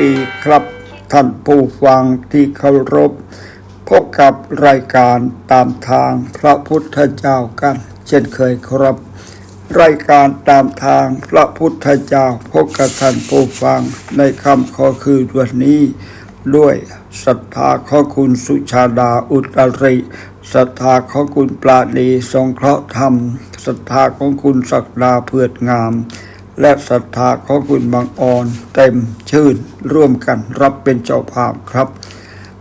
ดีครับท่านผู้ฟังที่เคารพพบกับรายการตามทางพระพุทธเจ้ากัน เช่นเคยครับ รายการตามทางพระพุทธเจ้าพบกับท่านผู้ฟังในคำขอคืนวันนี้ ด้วยศรัทธาขอคุณสุชาดาอุตริศรัทธาของคุณปราณีทรงเคราะห์ธรรมศรัทธาของคุณศักดาเพื่องาม และศรัทธาของคุณบางออนเต็มชื่นร่วมกันรับเป็นเจ้าภาพครับ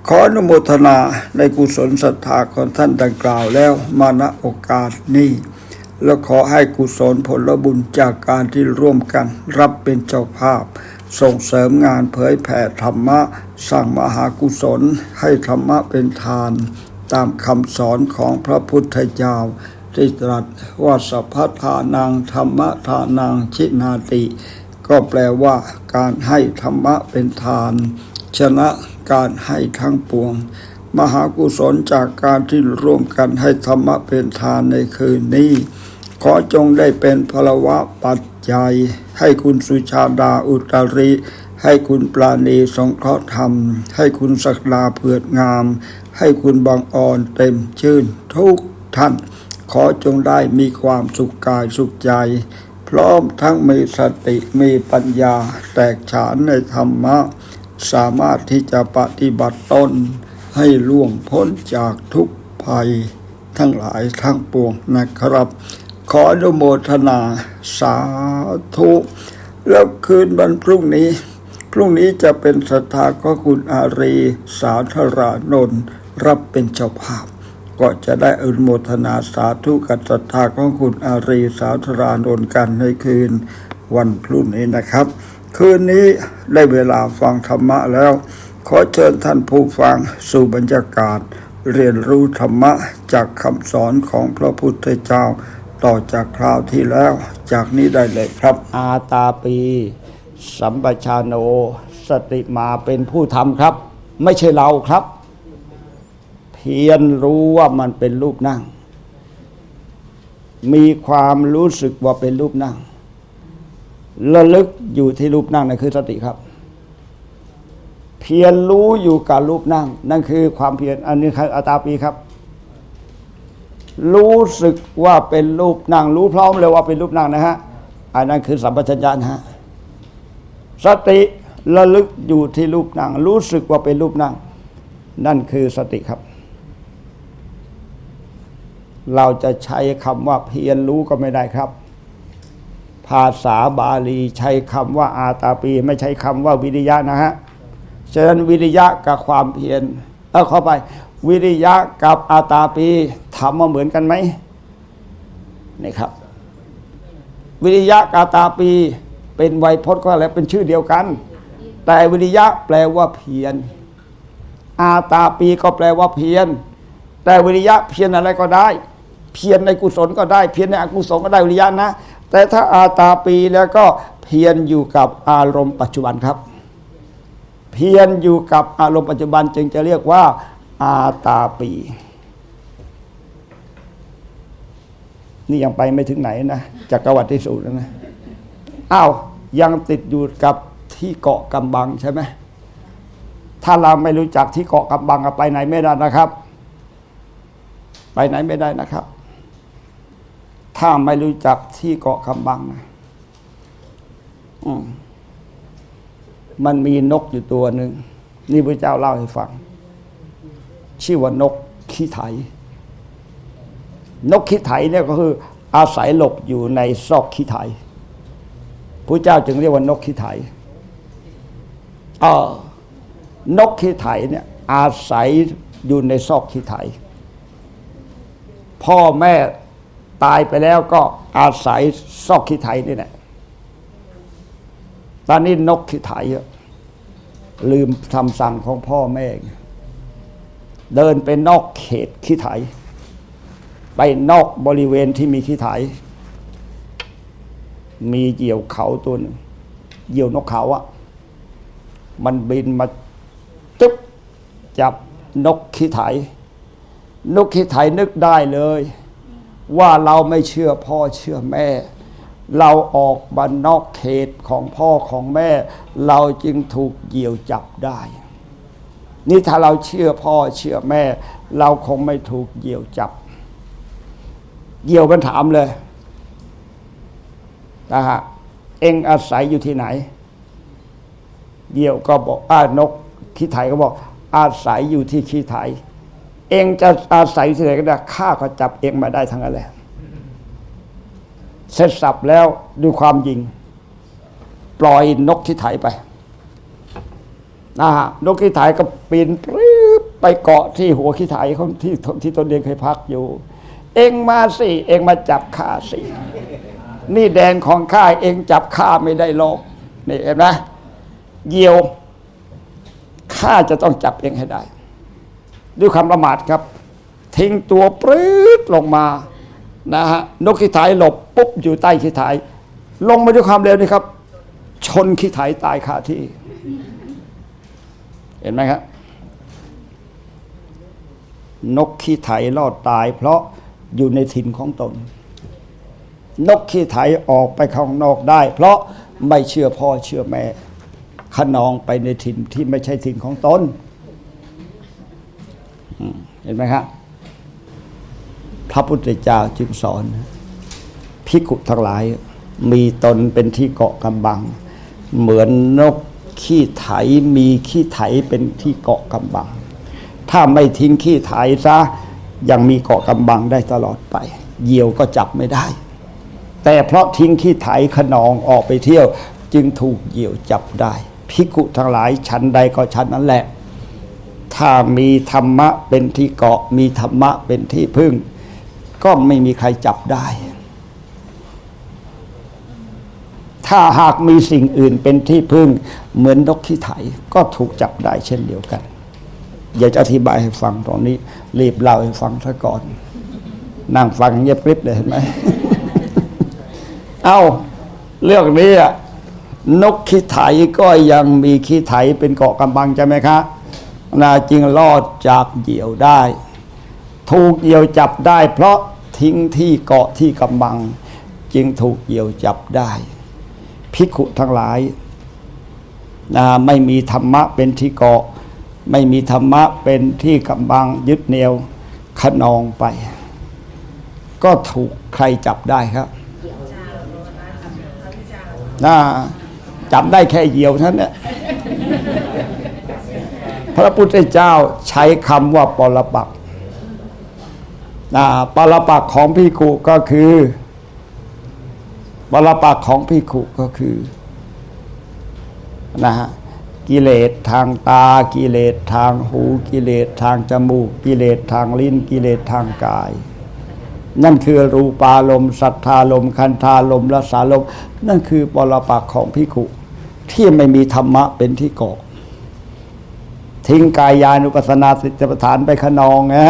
ขออนุโมทนาในกุศลศรัทธาของท่านดังกล่าวแล้วมาณโอกาสนี้ และขอให้กุศลผลบุญจากการที่ร่วมกันรับเป็นเจ้าภาพ ส่งเสริมงานเผยแผ่ธรรมะ สร้างมหากุศลให้ธรรมะเป็นทาน ตามคำสอนของพระพุทธเจ้า ที่ตรัสว่าสัพพทานังธรรมทานังชินาติ ก็แปลว่าการให้ธรรมะเป็นทาน ชนะการให้ทั้งปวง มหากุศลจากการที่ร่วมกันให้ธรรมะเป็นทานในคืนนี้ ขอจงได้เป็นพลวะปัจจัย ให้คุณสุชาดาอุตริให้คุณปราณีสงเคราะห์ธรรม ให้คุณศักดาเผือดงาม ให้คุณบางอ่อนเต็มชื่นทุกท่าน ขอจงได้มีความสุขกายสุขใจ พร้อมทั้งมีสติมีปัญญา แตกฉานในธรรมะ สามารถที่จะปฏิบัติตนให้ล่วงพ้นจากทุกภัย ทั้งหลายทั้งปวงนะครับ ขออนุโมทนาสาธุ แล้วคืนวันพรุ่งนี้ พรุ่งนี้จะเป็นศรัทธาของคุณอารี สาธรานนท์รับเป็นเจ้าภาพ ก็จะได้อนุโมทนาสาธุกับศรัทธาของคุณอารีสาธรานนท์กันในคืนวันพรุ่งนี้นะครับ คืนนี้ได้เวลาฟังธรรมะแล้ว ขอเชิญท่านผู้ฟังสู่บรรยากาศ เรียนรู้ธรรมะจากคำสอนของพระพุทธเจ้า ต่อจากคราวที่แล้ว จากนี้ได้เลยครับ อาตาปี สัมปชาโน สติมาเป็นผู้ทำครับ ไม่ใช่เราครับ พียรรู้ว่ามันเป็นรูปนั่ง มีความรู้สึกว่าเป็นรูปนั่งระลึกอยู่ที่รูปนั่งนั่นคือสติครับ เพียรรู้อยู่กับรูปนั่ง นั่นคือความเพียรอันนี้คืออาตาปีครับ รู้สึกว่าเป็นรูปนั่ง รู้พร้อมเลยว่าเป็นรูปนั่งนะฮะอันนั้นคือสัมปชัญญะนะฮะสติระลึกอยู่ที่รูปนั่ง รู้สึกว่าเป็นรูปนั่ง นั่นคือสติครับ เราจะใช้คำว่าเพียรรู้ก็ไม่ได้ครับ ภาษาบาลีใช้คำว่าอาตาปี ไม่ใช้คำว่าวิริยะนะฮะฉะนั้นวิริยะกับความเพียรเอาเข้าไป วิริยะกับอาตาปีถามาเหมือนกันไหมนี่ครับ วิริยะกับอาตาปี เป็นไวยพจน์ก็แล้วเป็นชื่อเดียวกัน แต่วิริยะแปลว่าเพียรอาตาปีก็แปลว่าเพียรแต่วิริยะเพียรอะไรก็ได้ เพียรในกุศลก็ได้ เพียรในอกุศลก็ได้วิริยะนะ แต่ถ้าอาตาปีแล้วก็เพียรอยู่กับอารมณ์ปัจจุบันครับ เพียรอยู่กับอารมณ์ปัจจุบันจึงจะเรียกว่าอาตาปี นี่ยังไปไม่ถึงไหนนะจักรวรรดิสูตรนะอ้าวยังติดอยู่กับที่เกาะกำบังใช่ไหมถ้าเราไม่รู้จักที่เกาะกำบังไปไหนไม่ได้นะครับ ไปไหนไม่ได้นะครับ ถ้าไม่รู้จักที่เกาะกำบังนะมมันมีนกอยู่ตัวหนึ่งนี่พระเจ้าเล่าให้ฟัง ชื่อว่านกขี้ไถ นกขี้ไถเนี่ยก็คืออาศัยหลบอยู่ในซอกขี้ไถพระเจ้าจึงเรียกว่านกขี้ไถเออนกขี้ไถเนี่ยอาศัยอยู่ในซอกขี้ไถ พ่อแม่ ตายไปแล้วก็อาศัยซอกขี้ไถนี่แหละตอนนี้นกขี้ไถลืมคำสั่งของพ่อแม่เดินไปนอกเขตขี้ไถ ไปนอกบริเวณที่มีขี้ไถ มีเหยี่ยวเขาตัวหนึ่งเหยี่ยวนกเขาอะมันบินมาตึ๊บจับนกขี้ไถ นกขี้ไถนึกได้เลย ว่าเราไม่เชื่อพ่อเชื่อแม่ เราออกมานอกเขตของพ่อของแม่ เราจึงถูกเหยี่ยวจับได้ นี่ถ้าเราเชื่อพ่อเชื่อแม่ เราคงไม่ถูกเหยี่ยวจับเหยี่ยวมันถามเลยนะฮะเองอาศัยอยู่ที่ไหนเหยี่ยวก็บอกอ่านกขี้ไถก็บอก อาศัยอยู่ที่ขี้ไถ เองจะอาศัยที่ไหนก็ได้ข้าก็จับเองมาได้ทั้งนั้นแหละเสร็จสับแล้วด้วยความยิง ปล่อยนกขี้ไถไปนะฮะนกขี้ไถก็ปีนปรี๊บไปเกาะที่หัวขี้ไถของที่ที่ตนเองเคยพักอยู่ เองมาสิเองมาจับข้าสิ นี่แดนของข้าเองจับข้าไม่ได้หรอกนี่เห็นไหมเยียวข้าจะต้องจับเองให้ได้ ด้วยความประมาทครับทิ้งตัวปรื๊ดลงมานะฮะนกขี้ไถหลบปุ๊บอยู่ใต้ขี้ไถลงมาด้วยความเร็วนี่ครับ ชนขี้ไถตายคาที่ เห็นไหมครับ นกขี้ไถรอดตาย เพราะอยู่ในถิ่นของตน นกขี้ไถออกไปข้างนอกได้ เพราะไม่เชื่อพ่อเชื่อแม่ขนองไปในถิ่นที่ไม่ใช่ถิ่นของตน เห็นไหมครับพระพุทธเจ้าจึงสอนพิกุทั้งหลาย มีตนเป็นที่เกาะกำบัง เหมือนนกขี้ไถมีขี้ไถเป็นที่เกาะกำบัง ถ้าไม่ทิ้งขี้ไถซะยังมีเกาะกำบังได้ตลอดไปเหยี่ยวก็จับไม่ได้ แต่เพราะทิ้งขี้ไถขนองออกไปเที่ยวจึงถูกเหยี่ยวจับได้พิกุทั้งหลายชั้นใดก็ชั้นนั้นแหละ ถ้ามีธรรมะเป็นที่เกาะ มีธรรมะเป็นที่พึ่ง ก็ไม่มีใครจับได้ ถ้าหากมีสิ่งอื่นเป็นที่พึ่ง เหมือนนกขี้ไถก็ถูกจับได้เช่นเดียวกัน อยากจะอธิบายให้ฟังตรงนี้ รีบเล่าให้ฟังซะก่อน นั่งฟังเงียบกริบเลยเห็นไหม เอาเรื่องนี้นกขี้ไถก็ยังมีขี้ไถเป็นเกาะกำบังใช่ไหมคะ นาจึงรอดจากเหยี่ยวได้ ถูกเหยี่ยวจับได้ เพราะทิ้งที่เกาะที่กำบัง จึงถูกเหยี่ยวจับได้ ภิกขุทั้งหลายนะไม่มีธรรมะเป็นที่เกาะ ไม่มีธรรมะเป็นที่กำบังยึดเหนี่ยวขนองไป ก็ถูกใครจับได้ครับนะจับได้แค่เหยี่ยวเท่านั้นแหละ พระพุทธเจ้าใช้คำว่าปรปักนะปรปักของพิกุก็คือปรปักของพิกุก็คือนะฮะกิเลสทางตา กิเลสทางหู กิเลสทางจมูก กิเลสทางลิ้น กิเลสทางกาย นั่นคือรูปารมณ์สัทธารมณ์คันธารมณ์รสารมณ์นั่นคือปรปักของพิกุที่ไม่มีธรรมะเป็นที่เกาะ ทิ้งกายานุปัสนาสติปัฏฐานไปขนองนะ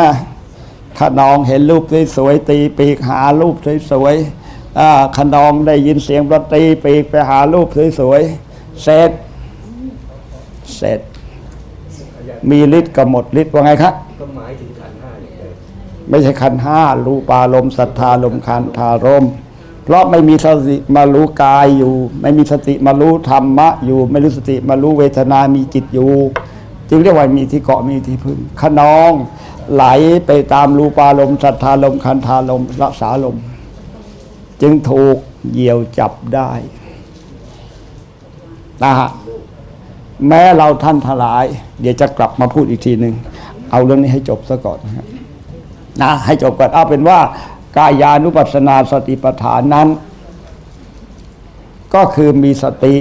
ขนองเห็นรูปสวยๆตีปีกหารูปสวยๆขนองได้ยินเสียงดนตรีปีกไปหารูปสวยๆเสร็จเสร็จ มีฤทธิ์ก็หมดฤทธิ์ว่าไงครับก็หมายถึงขันห้าไม่ใช่ขันห้ารูปารมสัทธารมคันธารมเพราะไม่มีสติมารู้กายอยู่ ไม่มีสติมารู้ธรรมะอยู่ ไม่รู้สติมารู้เวทนามีจิตอยู่ จึงเรียกว่ามีที่เกาะมีที่พึ่งขนองไหลไปตามรูปารมณ์สัทธารมคันธารมรักษารมจึงถูกเหยี่ยวจับได้นะฮะแม้เราท่านทลาย เดี๋ยวจะกลับมาพูดอีกทีหนึ่งเอาเรื่องนี้ให้จบซะก่อนนะครับนะให้จบก่อนเอาเป็นว่ากายานุปัสสนาสติปัฏฐานนั้น ก็คือมีสติ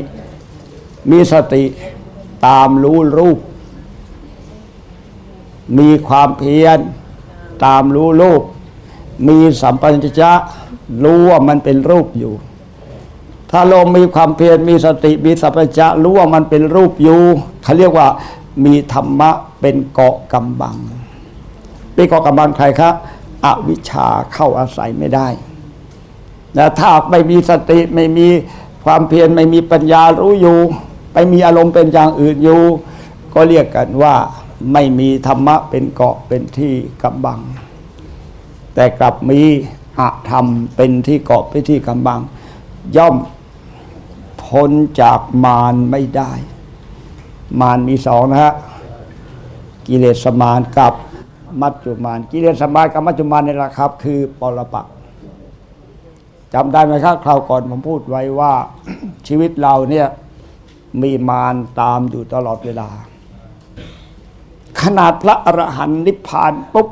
มีสติตามรู้รูป มีความเพียรตามรู้รูป มีสัมปัญญะรู้ว่ามันเป็นรูปอยู่ ถ้าลงมีความเพียรมีสติมีสัมปัญญะรู้ว่ามันเป็นรูปอยู่เขาเรียกว่ามีธรรมะเป็นเกาะกำบังเป็นเกาะกำบังใครครับอวิชชาเข้าอาศัยไม่ได้นะถ้าไม่มีสติไม่มีความเพียรไม่มีปัญญารู้อยู่ ไปมีอารมณ์เป็นอย่างอื่นอยู่ ก็เรียกกันว่า ไม่มีธรรมะเป็นเกาะเป็นที่กำบัง แต่กลับมีอะธรรมเป็นที่เกาะเป็นที่กำบัง ย่อมพ้นจากมารไม่ได้ มารมีสองนะฮะกิเลสมารกับมัจจุมารกิเลสมารกับมัจจุมารนี่แหละครับ คือปรปักจำได้ไหมครับคราวก่อนผมพูดไว้ว่าชีวิตเราเนี่ยมีมารตามอยู่ตลอดเวลา ขนาดพระอรหันต์นิพพานปุ๊บ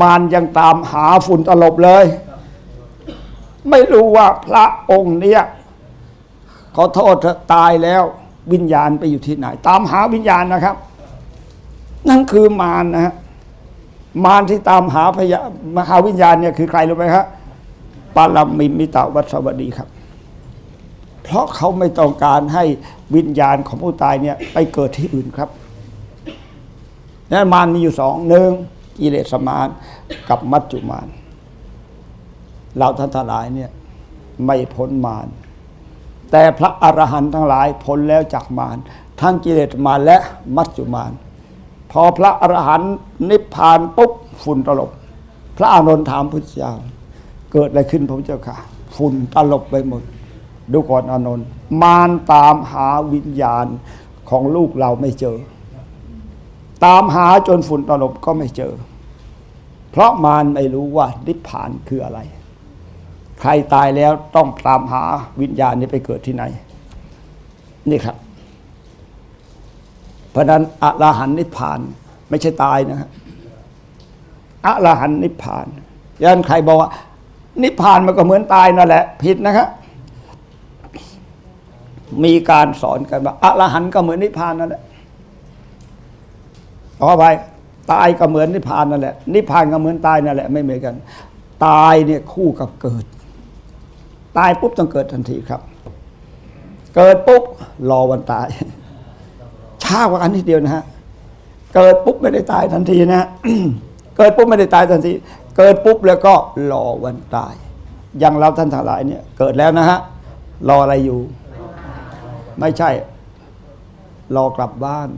มารยังตามหาฝุ่นตลบเลย ไม่รู้ว่าพระองค์เนี่ยขอโทษเถอะตายแล้ววิญญาณไปอยู่ที่ไหน ตามหาวิญญาณนะครับ นั่นคือมารนะฮะมารที่ตามหาพยามหาวิญญาณเนี่ยคือใครรู้ไหมครับปาลมิมิตาวัสวดีครับ เพราะเขาไม่ต้องการให้วิญญาณของผู้ตายเนี่ยไปเกิดที่อื่นครับ นั้นมารมีอยู่สองหนึ่งกิเลสมารกับมัจจุมารเราท่านทั้งหลายเนี่ยไม่พ้นมารแต่พระอรหันต์ทั้งหลายพ้นแล้วจากมารทั้งกิเลสมารและมัจจุมารพอพระอรหันต์นิพพานปุ๊บฝุ่นตลบ พระอานนท์ถามพุทธเจ้า เกิดอะไรขึ้นพระเจ้าค่ะ ฝุ่นตลบไปหมด ดูก่อนอานนท์มารตามหาวิญญาณของลูกเราไม่เจอ ตามหาจนฝุ่นตลบก็ไม่เจอ เพราะมารไม่รู้ว่านิพพานคืออะไร ใครตายแล้วต้องตามหาวิญญาณนี้ไปเกิดที่ไหน นี่ครับ เพราะนั้นอรหันนิพพานไม่ใช่ตายนะฮะอรหันนิพพานยันใครบอกว่า นิพพานมันก็เหมือนตายนั่นแหละ ผิดนะครับมีการสอนกันว่าอรหันก็เหมือนนิพพานนั่นแหละ ขอไปตายก็เหมือนนิพพานนั่นแหละ นิพพานก็เหมือนตายนั่นแหละไม่เหมือนกัน ตายเนี่ยคู่กับเกิด ตายปุ๊บต้องเกิดทันทีครับ เกิดปุ๊บรอวันตาย ช้ากว่ากันนิดเดียวนะฮะ เกิดปุ๊บไม่ได้ตายทันทีนะฮะเกิดปุ๊บไม่ได้ตายทันที เกิดปุ๊บแล้วก็รอวันตาย อย่างเราท่านทั้งหลายเนี่ย เกิดแล้วนะฮะ รออะไรอยู่ ไม่ใช่ รอกลับบ้าน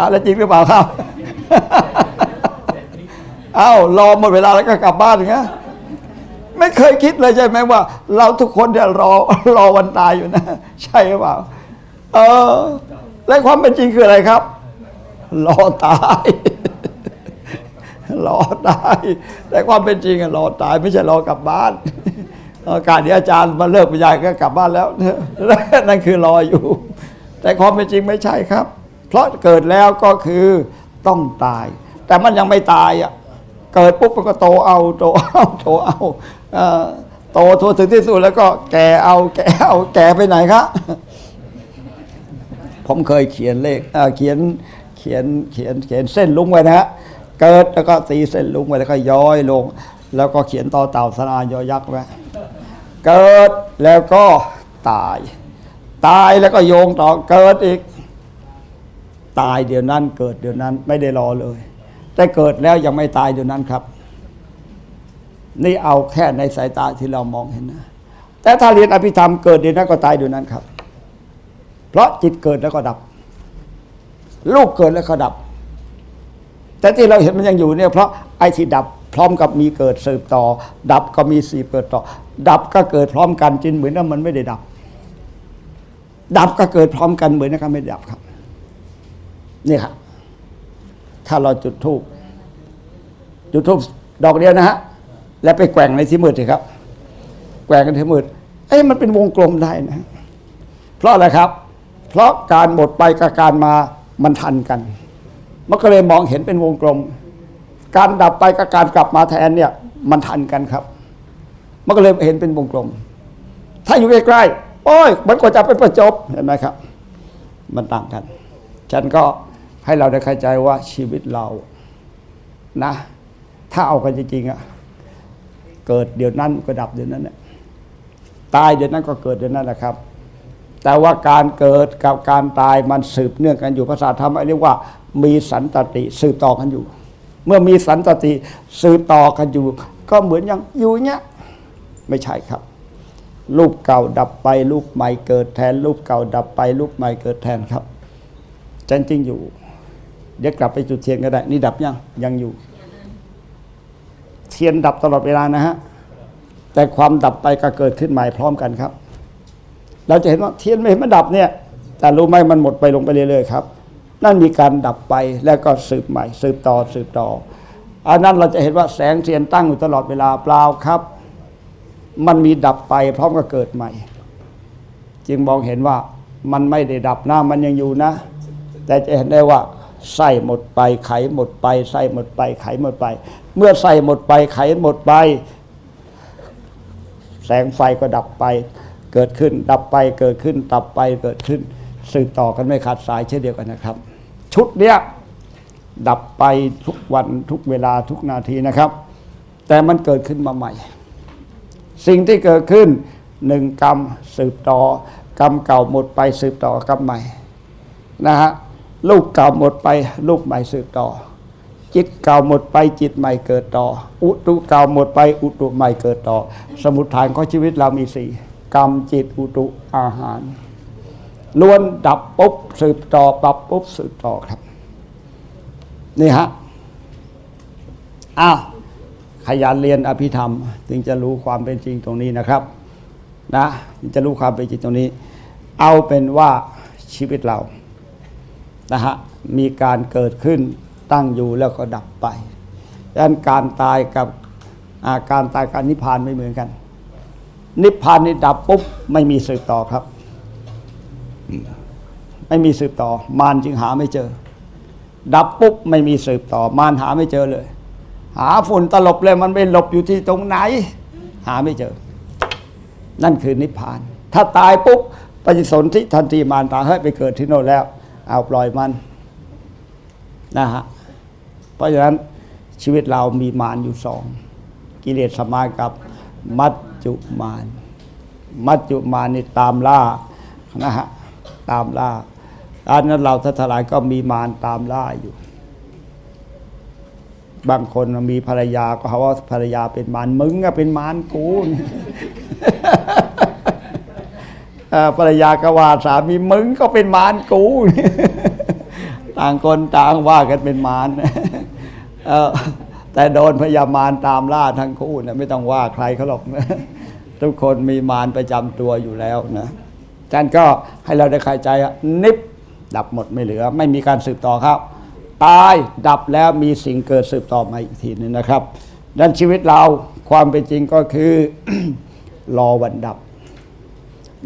อะไรจริงหรือเปล่าครับ เอ้ารอหมดเวลาแล้วก็กลับบ้านอย่างเงี้ยไม่เคยคิดเลยใช่ไหมว่า เราทุกคนเนี่ยรอรอวันตายอยู่นะ ใช่หรือเปล่า เออ และความเป็นจริงคืออะไรครับ รอตายรอตาย แต่ความเป็นจริงอะรอตายไม่ใช่รอกลับบ้านโอกาสที่อาจารย์มาเลิกปริญญาก็กลับบ้านแล้วนั่นคือรออยู่ แต่ความเป็นจริงไม่ใช่ครับ เพราะเกิดแล้วก็คือต้องตาย แต่มันยังไม่ตายอะเกิดปุ๊บมันก็โตเอาโตเอาโตเอาโตทัวถึงที่สุดแล้วก็แก่เอาแก่เอาแก่ไปไหนครับผมเคยเขียนเลขเอ่อเขียนเขียนเขียนเขียนเส้นลุงไว้นะฮะเกิดแล้วก็ตีเส้นลุงไว้แล้วก็ย้อยลง แล้วก็เขียนต่อเต่าสนายอยักษ์ไว้เกิดแล้วก็ตาย ตายแล้วก็โยงต่อเกิดอีก ตายเดี๋ยวนั้นเกิดเดี๋ยวนั้นไม่ได้รอเลย แต่เกิดแล้วยังไม่ตายเดี๋ยวนั้นครับ นี่เอาแค่ในสายตาที่เรามองเห็นนะ แต่ถ้าเรียนอภิธรรมเกิดเดี๋ยวนั้นก็ตายเดี๋ยวนั้นครับ เพราะจิตเกิดแล้วก็ดับ ลูกเกิดแล้วก็ดับ แต่ที่เราเห็นมันยังอยู่เนี่ยเพราะไอ้ที่ดับพร้อมกับมีเกิดสืบต่อ ดับก็มีสีเกิดต่อ ดับก็เกิดพร้อมกันจินเหมือนว่ามันไม่ได้ดับ ดับก็เกิดพร้อมกันเหมือนกับไม่ได้ดับครับ นี่ครับถ้าเราจุดทูบจุดทูบดอกเดียวนะฮะแล้วไปแกว่งในที่มืดสิครับ แกว่งกันที่มืดเอ้ยมันเป็นวงกลมได้นะ เพราะอะไรครับ เพราะการหมดไปกับการมามันทันกัน มันก็เลยมองเห็นเป็นวงกลม การดับไปกับการกลับมาแทนเนี่ย มันทันกันครับ มันก็เลยเห็นเป็นวงกลม ถ้าอยู่ใกล้ๆโอ้ยมันก็จะไปประจบเห็นไหมครับ มันต่างกัน ฉันก็ ให้เราได้เข้าใจว่าชีวิตเรานะ ถ้าเอากันจริงๆอะเกิดเดี๋ยวนั้นก็ดับเดี๋ยวนั้นเนี่ยตายเดี๋ยวนั้นก็เกิดเดี๋ยวนั้นแหละครับ แต่ว่าการเกิดกับการตายมันสืบเนื่องกันอยู่ภาษาธรรมเรียกว่า มีสันตติสืบต่อกันอยู่ เมื่อมีสันตติสืบต่อกันอยู่ ก็เหมือนอย่างอยู่เนี้ยไม่ใช่ครับรูปเก่าดับไปรูปใหม่เกิดแทนรูปเก่าดับไปรูปใหม่เกิดแทนครับจันจริงอยู่ เดี๋ยวกลับไปจุดเทียนก็ได้ นี่ดับยังยังอยู่ เทียนดับตลอดเวลานะฮะแต่ความดับไปก็เกิดขึ้นใหม่พร้อมกันครับ เราจะเห็นว่าเทียนไม่เห็นมันดับเนี่ย แต่รู้ไหมมันหมดไปลงไปเรื่อยๆครับ นั่นมีการดับไปแล้วก็สืบใหม่ สืบต่อสืบต่ออันนั้นเราจะเห็นว่าแสงเทียนตั้งอยู่ตลอดเวลาเปล่าครับ มันมีดับไปพร้อมกับเกิดใหม่ จึงมองเห็นว่ามันไม่ได้ดับนะมันยังอยู่นะ แต่จะเห็นได้ว่า ไส้หมดไปไขหมดไปไส้หมดไปไขหมดไป เมื่อไส้หมดไปไขหมดไป แสงไฟก็ดับไป เกิดขึ้นดับไปเกิดขึ้นดับไปเกิดขึ้นสืบต่อกันไม่ขาดสายเช่นเดียวกันนะครับ ชุดเนี้ยดับไปทุกวันทุกเวลาทุกนาทีนะครับ แต่มันเกิดขึ้นมาใหม่ สิ่งที่เกิดขึ้นหนึ่งกรรมสืบต่อกรรมเก่าหมดไปสืบต่อกรรมใหม่นะฮะ ลูกเก่าหมดไปลูกใหม่สืบต่อ จิตเก่าหมดไปจิตใหม่เกิดต่อ อุตุเก่าหมดไปอุตุใหม่เกิดต่อ สมุทฐานของชีวิตเรามีสี่กรรมจิตอุตุอาหารล้วนดับปุ๊บสืบต่อปรับปุ๊บสืบต่อครับ นี่ฮะอ้าวขยันเรียนอภิธรรม ถึงจะรู้ความเป็นจริงตรงนี้นะครับ นะถึงจะรู้ความเป็นจริงตรงนี้ เอาเป็นว่าชีวิตเรา นะฮะมีการเกิดขึ้นตั้งอยู่แล้วก็ดับไปดังนั้นการตายกับอาการตายกับนิพพานไม่เหมือนกัน นิพพานนี่ดับปุ๊บไม่มีสืบต่อครับ ไม่มีสืบต่อ มารจึงหาไม่เจอ ดับปุ๊บไม่มีสืบต่อ มารหาไม่เจอเลย หาฝุ่นตลบเลยมันไปหลบอยู่ที่ตรงไหน หาไม่เจอ นั่นคือนิพพาน ถ้าตายปุ๊บปฏิสนธิทันทีมารตาเฮ้ไปเกิดที่โน่นแล้ว เอาปล่อยมันนะฮะเพราะฉะนั้นชีวิตเรามีมารอยู่สอง กิเลสสมานกับมัจจุมารมัจจุมารนี่ตามล่านะฮะตามล่าอันนั้นเราทัทลายก็มีมารตามล่าอยู่ บางคนมีภรรยาก็เขาว่าภรรยาเป็นมารมึงก็เป็นมารกู ภรรยากว่าสามีมึงก็เป็นมารกู ต่างคนต่างว่ากันเป็นมารแต่โดนพยามารตามล่าทั้งคู่นะไม่ต้องว่าใครเขาหรอกนะทุกคนมีมารประจำตัวอยู่แล้วนะอาจารย์ก็ให้เราได้เข้าใจนิบดับหมดไม่เหลือ ไม่มีการสืบต่อครับ ตายดับแล้วมีสิ่งเกิดสืบต่อมาอีกทีนึงนะครับดังนั้นชีวิตเราความเป็นจริงก็คือ รอวันดับ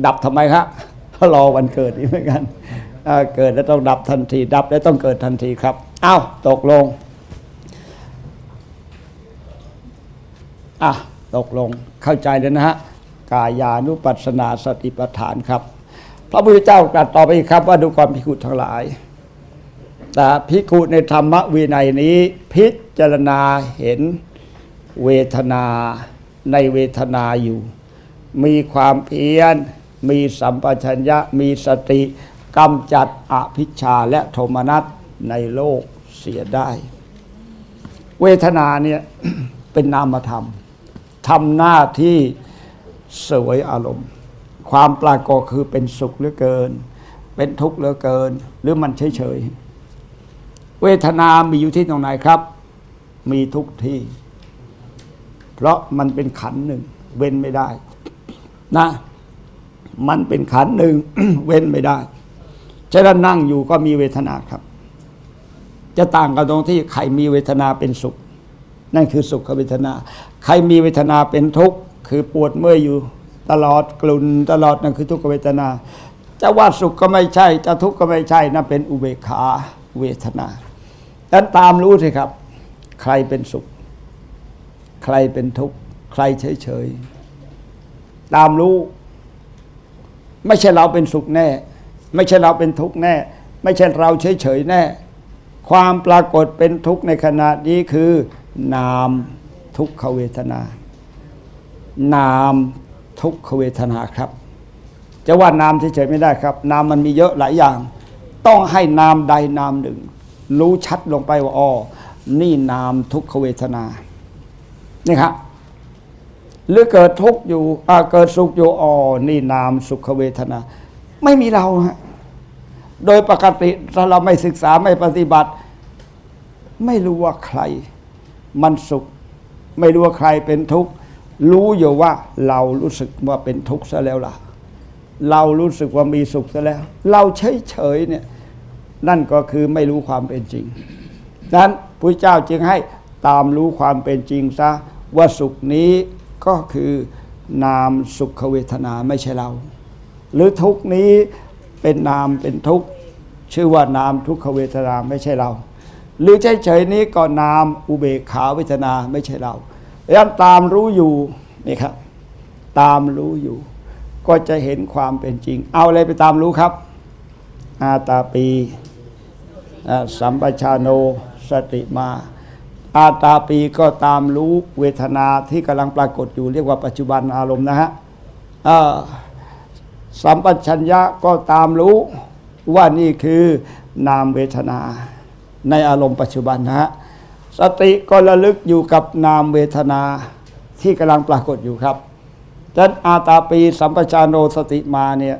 ดับทำไมครับรอวันเกิดอีกเหมือนกันเกิดแล้วต้องดับทันที ดับแล้วต้องเกิดทันทีครับอ้าวตกลงอะตกลงเข้าใจแล้วนะฮะกายานุปัสสนาสติปัฏฐานครับ พระพุทธเจ้าตรัสต่อไปอีกครับ ว่าดูความพิกุทั้งหลายแต่พิกุในธรรมวินัยนี้ พิจารณาเห็นเวทนาในเวทนาอยู่ มีความเพียร มีสัมปชัญญะมีสติกำจัดอภิชาและโทมนัสในโลกเสียได้ เวทนาเนี่ยเป็นนามธรรมทำหน้าที่สวยอารมณ์ ความปรากฏคือเป็นสุขเหลือเกิน เป็นทุกข์เหลือเกิน หรือมันเฉยๆเวทนามีอยู่ที่ตรงไหนครับ มีทุกที่ เพราะมันเป็นขันหนึ่ง เว้นไม่ได้ นะ มันเป็นขันหนึ่ง เว้นไม่ได้ฉะนั้นนั่งอยู่ก็มีเวทนาครับ จะต่างกันตรงที่ใครมีเวทนาเป็นสุข นั่นคือสุขเวทนา ใครมีเวทนาเป็นทุกข์ คือปวดเมื่อยอยู่ตลอดกลุนตลอดนั่นคือทุกขเวทนาจะว่าสุขก็ไม่ใช่ จะทุกข์ก็ไม่ใช่นั่นเป็นอุเบกขาเวทนาดังนั้นตามรู้สิครับ ใครเป็นสุข ใครเป็นทุกข์ ใครเฉยเฉยๆตามรู้ ไม่ใช่เราเป็นสุขแน่ ไม่ใช่เราเป็นทุกข์แน่ ไม่ใช่เราเฉยเฉยๆแน่ ความปรากฏเป็นทุกข์ในขณะนี้คือ นามทุกขเวทนา นามทุกขเวทนาครับ จะว่านามเฉยๆไม่ได้ครับ นามมันมีเยอะหลายอย่าง ต้องให้นามใดนามหนึ่ง รู้ชัดลงไปว่าอ๋อนี่นามทุกขเวทนานี่ครับ หรือเกิดทุกข์อยู่เกิดสุขอยู่อ๋อนี่นามสุขเวทนา ไม่มีเราฮะโดยปกติถ้าเราไม่ศึกษาไม่ปฏิบัติ ไม่รู้ว่าใคร มันสุข ไม่รู้ว่าใครเป็นทุกข์รู้อยู่ว่าเรารู้สึกว่าเป็นทุกข์ซะแล้วล่ะ เรารู้สึกว่ามีสุขซะแล้ว เราเฉยเฉยเนี่ยนั่นก็คือไม่รู้ความเป็นจริงดังนั้นพระเจ้าจึงให้ตามรู้ความเป็นจริงซะว่าสุขนี้ ก็คือนามสุขเวทนาไม่ใช่เรา หรือทุกนี้เป็นนามเป็นทุกชื่อว่านามทุกขเวทนาไม่ใช่เรา หรือเฉยๆนี้ก็นามอุเบกขาเวทนาไม่ใช่เราแล้วตามรู้อยู่นี่ครับ ตามรู้อยู่ ก็จะเห็นความเป็นจริง เอาอะไรไปตามรู้ครับอาตาปีสัมปชาโนสติมา อาตาปีก็ตามรู้เวทนาที่กำลังปรากฏอยู่เรียกว่าปัจจุบันอารมณ์นะฮะสัมปชัญญะก็ตามรู้ว่านี่คือนามเวทนา ในอารมณ์ปัจจุบันนะฮะสติก็ระลึกอยู่กับนามเวทนาที่กำลังปรากฏอยู่ครับดังนั้นอาตาปีสัมปชาโนสติมาเนี่ย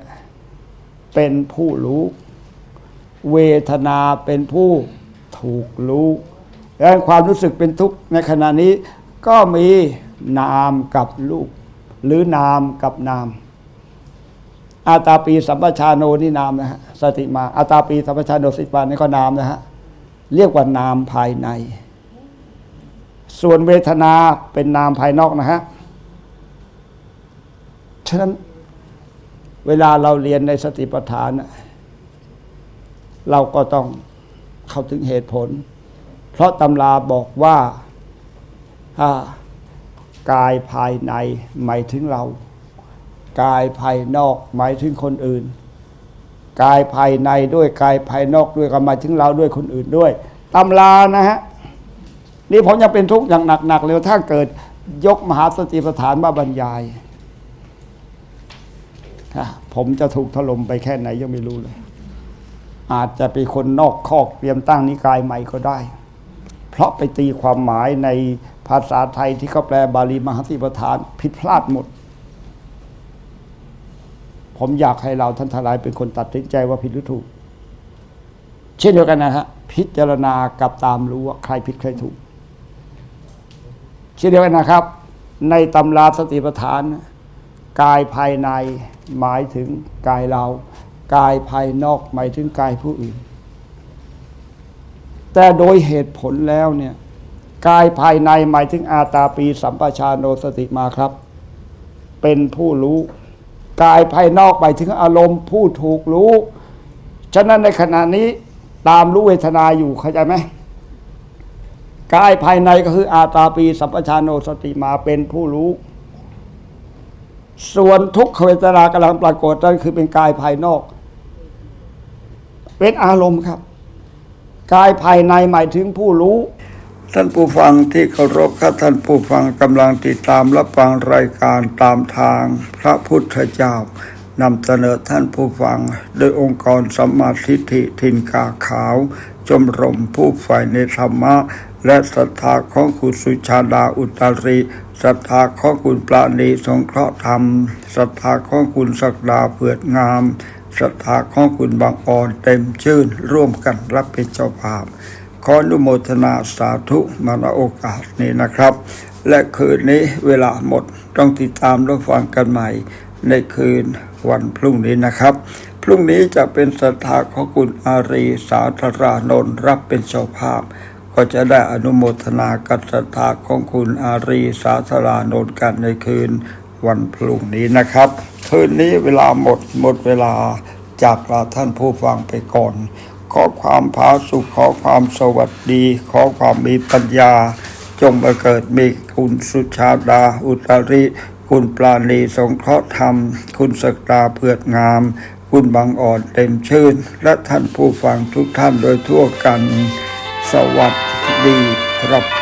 เป็นผู้รู้ เวทนาเป็นผู้ถูกรู้ ดังนั้นความรู้สึกเป็นทุกข์ในขณะนี้ก็มีนามกับรูปหรือนามกับนาม อาตาปีสัมปชาโนนี่นามนะฮะสติมาอาตาปีสัมปชาโนสติมานี่ก็นามนะฮะเรียกว่านามภายใน ส่วนเวทนาเป็นนามภายนอกนะฮะฉะนั้นเวลาเราเรียนในสติปัฏฐาน เราก็ต้องเข้าถึงเหตุผล เพราะตำราบอกว่ากายภายในหมายถึงเรา กายภายนอกหมายถึงคนอื่น กายภายในด้วยกายภายนอกด้วยก็หมายถึงเราด้วยคนอื่นด้วยตำรานะฮะนี่ผมยังเป็นทุกข์อย่างหนักๆเลยถ้าเกิดยกมหาสติปัฏฐานมาบรรยายผมจะถูกถล่มไปแค่ไหนยังไม่รู้เลย อาจจะเป็นคนนอกคอกเตรียมตั้งนิกายใหม่ก็ได้ เพราะไปตีความหมายในภาษาไทยที่เขาแปลบาลีมหาสติปัฏฐานผิดพลาดหมด ผมอยากให้เราท่านทลายเป็นคนตัดสินใจว่าผิดหรือถูก เช่นเดียวกันนะฮะพิจารณากับตามรู้ว่าใครผิดใครถูก เช่นเดียวกันนะครับ ในตำราสติปัฏฐาน กายภายในหมายถึงกายเรา กายภายนอกหมายถึงกายผู้อื่น แต่โดยเหตุผลแล้วเนี่ยกายภายในหมายถึงอาตาปีสัมปชาโนสติมาครับ เป็นผู้รู้ กายภายนอกหมายถึงอารมณ์ผู้ถูกรู้ ฉะนั้นในขณะนี้ตามรู้เวทนาอยู่เข้าใจไหมกายภายในก็คืออาตาปีสัมปชาโนสติมาเป็นผู้รู้ ส่วนทุกขเวทนากำลังปรากฏนั่นคือเป็นกายภายนอก เป็นอารมณ์ครับ กายภายในหมายถึงผู้รู้ ท่านผู้ฟังที่เคารพครับท่านผู้ฟังกำลังติดตามรับฟังรายการตามทางพระพุทธเจ้านำเสนอท่านผู้ฟัง โดยองค์กรสัมมาทิฏฐิทินกาขาวชมรมผู้ฝ่ายในธรรมะ และศรัทธาของคุณสุชาดาอุตริศรัทธาของคุณปราณีสงเคราะห์ธรรมศรัทธาของคุณศักดาเผือดงาม ศรัทธาของคุณบางอ่อนเต็มชื่น ร่วมกันรับเป็นเจ้าภาพ ขออนุโมทนาสาธุมาณโอกาสนี้นะครับ และคืนนี้เวลาหมดต้องติดตามรับฟังกันใหม่ ในคืนวันพรุ่งนี้นะครับ พรุ่งนี้จะเป็นศรัทธาของคุณอารีสาธารานนท์รับเป็นเจ้าภาพก็จะได้อนุโมทนากับศรัทธาของคุณอารีสาธารานนท์กันในคืน วันพรุ่งนี้นะครับ คืนนี้เวลาหมดหมดเวลาจากลาท่านผู้ฟังไปก่อน ขอความผาสุขขอความสวัสดี ขอความมีปัญญา จงมาเกิดมีคุณสุชาดา อุตริ คุณปราณีสงเคราะห์ธรรม คุณศักดาเผือดงาม คุณบางอ่อนเต็มชื่น และท่านผู้ฟังทุกท่านโดยทั่วกัน สวัสดีครับ